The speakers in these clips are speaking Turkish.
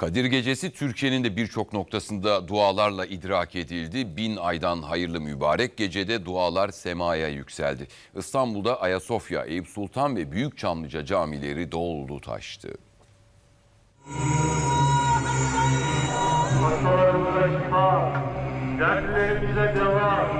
Kadir Gecesi Türkiye'nin de birçok noktasında dualarla idrak edildi. Bin aydan hayırlı mübarek gecede dualar semaya yükseldi. İstanbul'da Ayasofya, Eyüp Sultan ve Büyükçamlıca camileri doldu taştı. Hastalarımıza şifa, dertlerimize deva,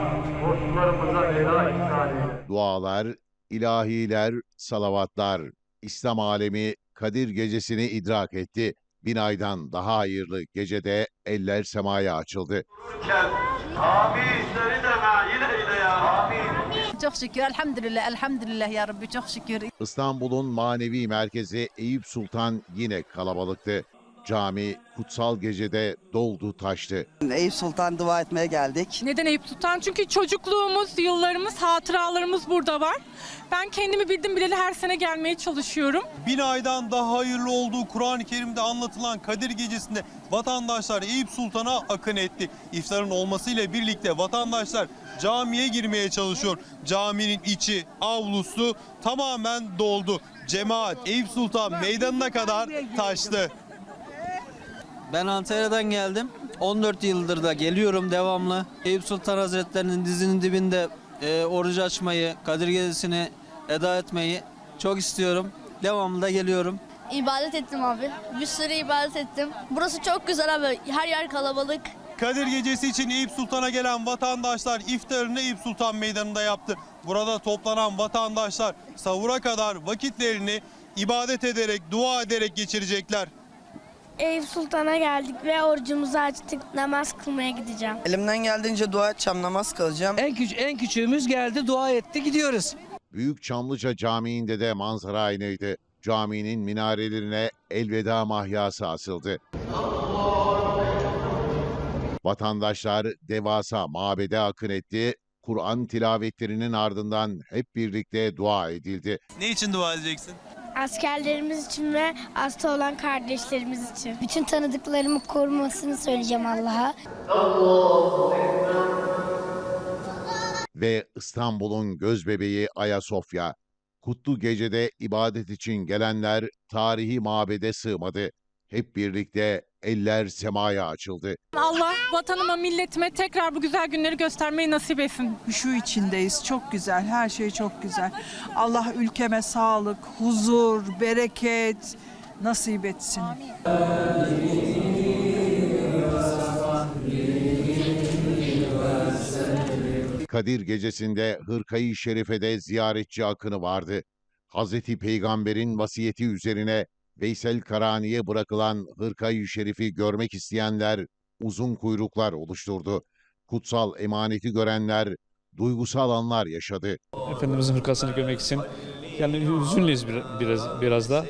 borçlarımıza eda ihsan eyle. Dualar, ilahiler, salavatlar, İslam alemi Kadir gecesini idrak etti. Bin aydan daha hayırlı gecede eller semaya açıldı. Çok şükür elhamdülillah elhamdülillah ya Rabbi çok şükür. İstanbul'un manevi merkezi Eyüp Sultan yine kalabalıktı. Cami kutsal gecede doldu taştı. Eyüp Sultan dua etmeye geldik. Neden Eyüp Sultan? Çünkü çocukluğumuz, yıllarımız, hatıralarımız burada var. Ben kendimi bildim bileli her sene gelmeye çalışıyorum. bin aydan daha hayırlı olduğu Kur'an-ı Kerim'de anlatılan Kadir Gecesi'nde vatandaşlar Eyüp Sultan'a akın etti. İftarın olmasıyla birlikte vatandaşlar camiye girmeye çalışıyor. Caminin içi, avlusu tamamen doldu. Cemaat Eyüp Sultan meydanına kadar taştı. Ben Antalya'dan geldim. 14 yıldır da geliyorum devamlı. Eyüp Sultan Hazretleri'nin dizinin dibinde e, oruç açmayı, Kadir Gecesi'ni eda etmeyi çok istiyorum. Devamlı da geliyorum. İbadet ettim abi. Bir sürü ibadet ettim. Burası çok güzel abi. Her yer kalabalık. Kadir Gecesi için Eyüp Sultan'a gelen vatandaşlar iftarını Eyüp Sultan Meydanı'nda yaptı. Burada toplanan vatandaşlar sahura kadar vakitlerini ibadet ederek, dua ederek geçirecekler. Eyüp Sultan'a geldik ve orucumuzu açtık. Namaz kılmaya gideceğim. Elimden geldiğince dua edeceğim, namaz kılacağım. En, küç en küçüğümüz geldi, dua etti, gidiyoruz. Büyük Çamlıca Camii'nde de manzara aynıydı. Caminin minarelerine elveda mahyası asıldı. Vatandaşlar devasa mabede akın etti. Kur'an tilavetlerinin ardından hep birlikte dua edildi. Ne için dua edeceksin? Askerlerimiz için ve hasta olan kardeşlerimiz için. Bütün tanıdıklarımı korumasını söyleyeceğim Allah'a. Ve İstanbul'un gözbebeği Ayasofya. Kutlu gecede ibadet için gelenler tarihi mabede sığmadı. Hep birlikte eller semaya açıldı. Allah vatanıma, milletime tekrar bu güzel günleri göstermeyi nasip etsin. Huşu içindeyiz. Çok güzel. Her şey çok güzel. Allah ülkeme sağlık, huzur, bereket nasip etsin. Kadir gecesinde Hırkayı Şerife'de ziyaretçi akını vardı. Hazreti Peygamber'in vasiyeti üzerine Veysel Karani'ye bırakılan Hırkayı Şerif'i görmek isteyenler uzun kuyruklar oluşturdu. Kutsal emaneti görenler duygusal anlar yaşadı. Efendimizin hırkasını görmek için yani hüzünlüyüz bir- biraz biraz da.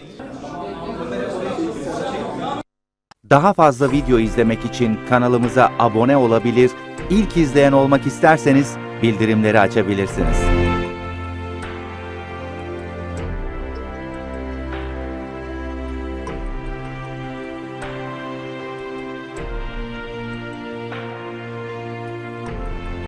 Daha fazla video izlemek için kanalımıza abone olabilir, ilk izleyen olmak isterseniz bildirimleri açabilirsiniz.